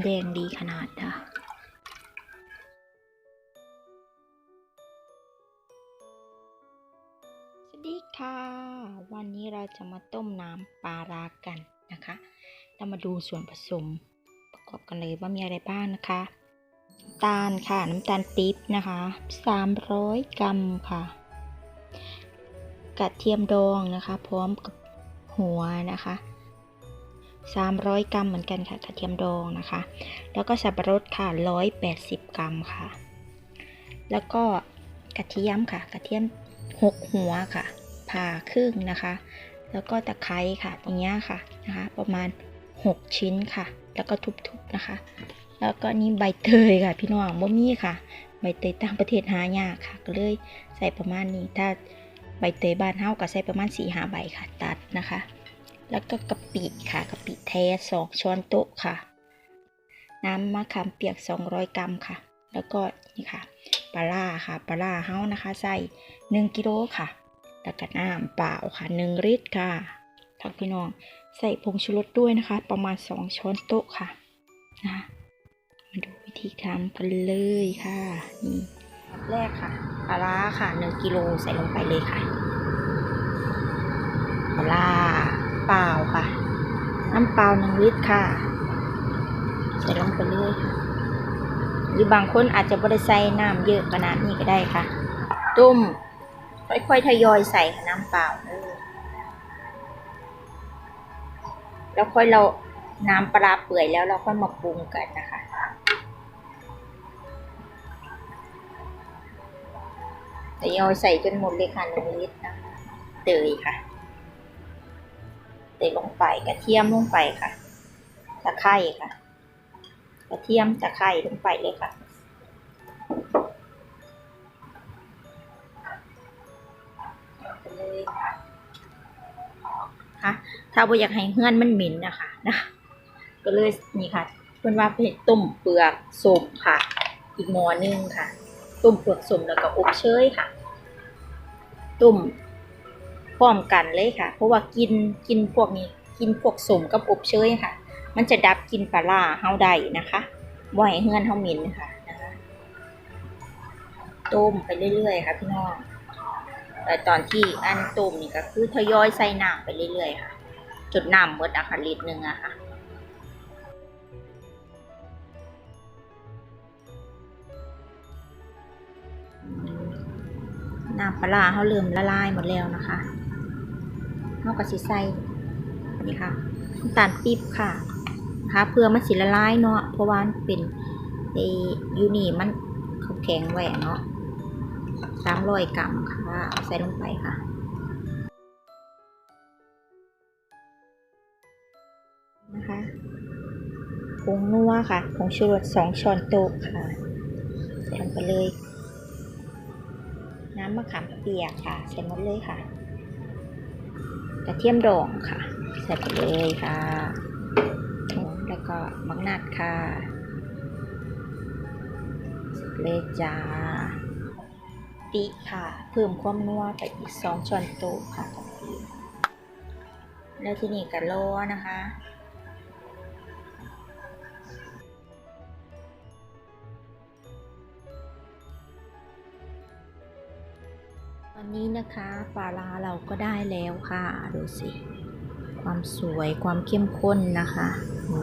แดงดีขนาดค่ะสวัสดีค่ะ วันนี้เราจะมาต้มน้ำปลารากันนะคะ เรามาดูส่วนผสมประกอบกันเลยว่ามีอะไรบ้างนะคะน้ำตาลค่ะ น้ำตาลปี๊บนะคะ 300 กรัมค่ะกระเทียมดองนะคะ พร้อมกับหัวนะคะ 300 กรัมเหมือนกันค่ะกระเทียมดองนะคะ แล้วก็สับปะรดค่ะ 180 กรัมค่ะ แล้วก็กระเทียมค่ะ กระเทียม 6 หัวค่ะ ผ่าครึ่งนะคะ แล้วก็ตะไคร้ค่ะตรงเนี้ยค่ะนะคะ ประมาณ 6 ชิ้นค่ะ แล้วก็ทุบๆนะคะ แล้วก็นี่ใบเตยค่ะ พี่น้องบ่มีค่ะ ใบเตยต่างประเทศหายากค่ะ ก็เลยใส่ประมาณนี้ถ้าใบเตยบ้านเฮาก็ใส่ประมาณ4 5ใบค่ะตัดนะคะ แล้วก็กะปิค่ะกะปิแท้2ช้อนโต๊ะค่ะ น้ำมะขามเปียก 200 กรัมค่ะ แล้วก็นี่ค่ะปลาร่าค่ะปลาร่าเฮานะคะใส่1กิโลค่ะแล้วก็น้ำเปล่าค่ะ 1 ลิตรค่ะทักพี่น้องใส่ผงชูรสด้วยนะคะ ประมาณ 2 ช้อนโต๊ะค่ะนะมาดูวิธีทำกันเลยค่ะนี่แรกค่ะปลาร้าค่ะ 1กิโลใส่ลงไปเลยค่ะปลาร้าเปล่าค่ะ น้ำเปล่า1ลิตรค่ะ ใส่ลงไปเลยค่ะ หรือบางคนอาจจะบริใส่น้ำเยอะขนาดนี้ก็ได้ค่ะ ต้มค่อยๆทยอยใส่น้ำเปล่าเออแล้วค่อยเราน้ำปลาเปื่อยแล้วเราค่อยมาปรุงกันนะคะ ทยอยใส่จนหมดเลยค่ะหนึ่งลิตรนะเตยค่ะ ตยลงไปกระเทียมลงไปค่ะ ตะไคร้ค่ะ กระเทียมตะไคร้ลงไปเลยค่ะ ค่ะถ้าบ่อยากให้เฮือนมันหม็นนะคะนะก็เลยนี่ค่ะเพื่อนว่าเป็นต้มเปลือกสมค่ะ อีกหม้อนึงค่ะ ต้มเปลือกสมแล้วก็อบเชยค่ะ ต้ม ร้อมกันเลยค่ะ เพราะว่ากินกินพวกนี้กินพวกสมกับอบเชยค่ะ มันจะดับกินปลาร้าเฮาได้นะคะบ่ให้เฮือนเฮาหม็นค่ะนะคะต้มไปเรื่อยๆค่ะพี่น้องแต่ตอนที่อันต้มนี่ก็คือทยอยใส่น้ำไปเรื่อยๆค่ะจนน้ำหมดอะค่ะลิตรหนึ่งอะค่ะน้ำปลาร้าเขาเริ่มละลายหมดแล้วนะคะ เขาก็สิใส่นี่ค่ะน้ำตาลปี๊บค่ะนะคะเพื่อมันสิละลายเนาะเพราะว่ามันเป็นไอ้ยูนี่มันเขาแข็งแหวะเนาะสามร้อยกรัมค่ะใส่ลงไปค่ะนะคะผงนัวค่ะผงชูรสสองช้อนโต๊ะค่ะใส่ลงไปเลย น้ำมะขามเปียกค่ะใส่หมดเลยค่ะ กระเทียมดองค่ะ ใส่ไปเลยค่ะ แล้วก็มักนัดค่ะเลยจ้าปิค่ะ เพิ่มความนัวไปอีกสองช้อนโต๊ะค่ะ แล้วที่นี่กะโลนะคะ อนนี้นะคะปลาร้าเราก็ได้แล้วค่ะ ดูสิ ความสวยความเข้มข้นนะคะดู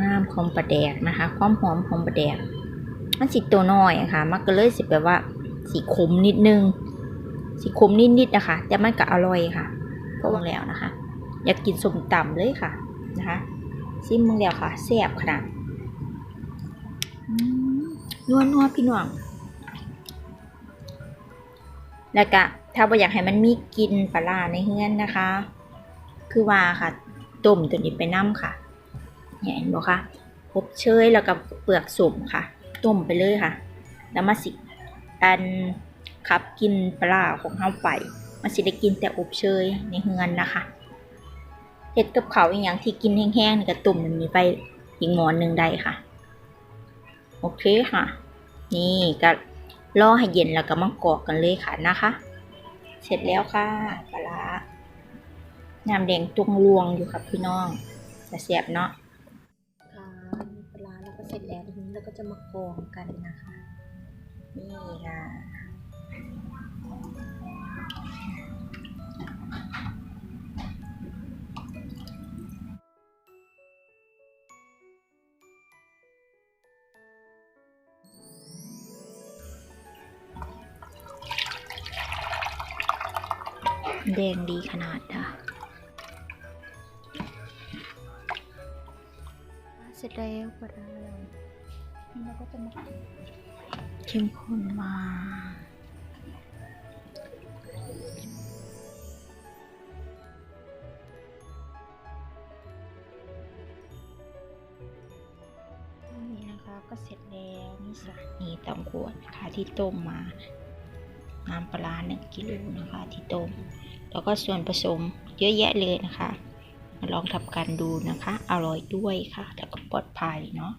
งามของปลาแดกนะคะ ความหอมของปลาแดกมันสิตัวน้อยะค่ะ มันก็เลยสิแบบว่า สีขมนิดนึง สีขมนิดๆนะคะ แต่มันก็อร่อยค่ะเพราะว่าแล้วนะคะ อยากกินสมตำเลยค่ะนะคะซิมมึงแล้วค่ะแซ่บขนาดนัวนัวๆพี่น้อง แล้วก็ถ้าบ่อยากให้มันมีกลินปลาในเฮือนนะคะ คือว่าค่ะต้มตัวนี้ไปน้ำค่ะเนี่ยเห็นบ่คะอบเชยแล้วก็เปลือกสมค่ะ ต้มไปเลยค่ะ แล้วมาสิอันขับกินปลาของเฮาไปมันสิได้กินแต่อบเชยในเฮือนนะคะเฮ็ดกับเขาอย่างที่กินแห้งๆนี่ก็ตุ่มมันมีไปอีกหมอนหนึ่งได้ค่ะ โอเคค่ะ นี่ก็ รอให้เย็นแล้วก็มากรอกกันเลยค่ะนะคะ เสร็จแล้วค่ะปลาร้าน้ำแดงตุงรวงอยู่ครับพี่น้องแต่เสียบเนาะค่ะปลาร้าเสร็จแล้วทีนี้เราก็จะมากรองกันนะคะนี่ค่ะ แดงดีขนาดค่ะเสร็จแล้วก็ได้นี่เราก็จะมาเข้มข้นมากนี่นะคะก็เสร็จแล้วนี่สานี่ตองขวดนะคะที่ต้มมา น้ำปลาร้าหนึ่งกิโลนะคะที่ต้มแล้วก็ส่วนผสมเยอะแยะเลยนะคะมาลองทำกันดูนะคะ อร่อยด้วยค่ะแล้วก็ปลอดภัยเนาะ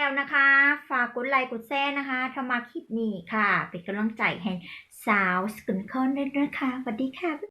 แล้วนะคะ ฝากกดไลค์กดแชร์นะคะถ้ามาคลิปนี้ค่ะ เป็นกำลังใจให้สาวสกุลคอนด้วยนะคะสวัสดีค่ะ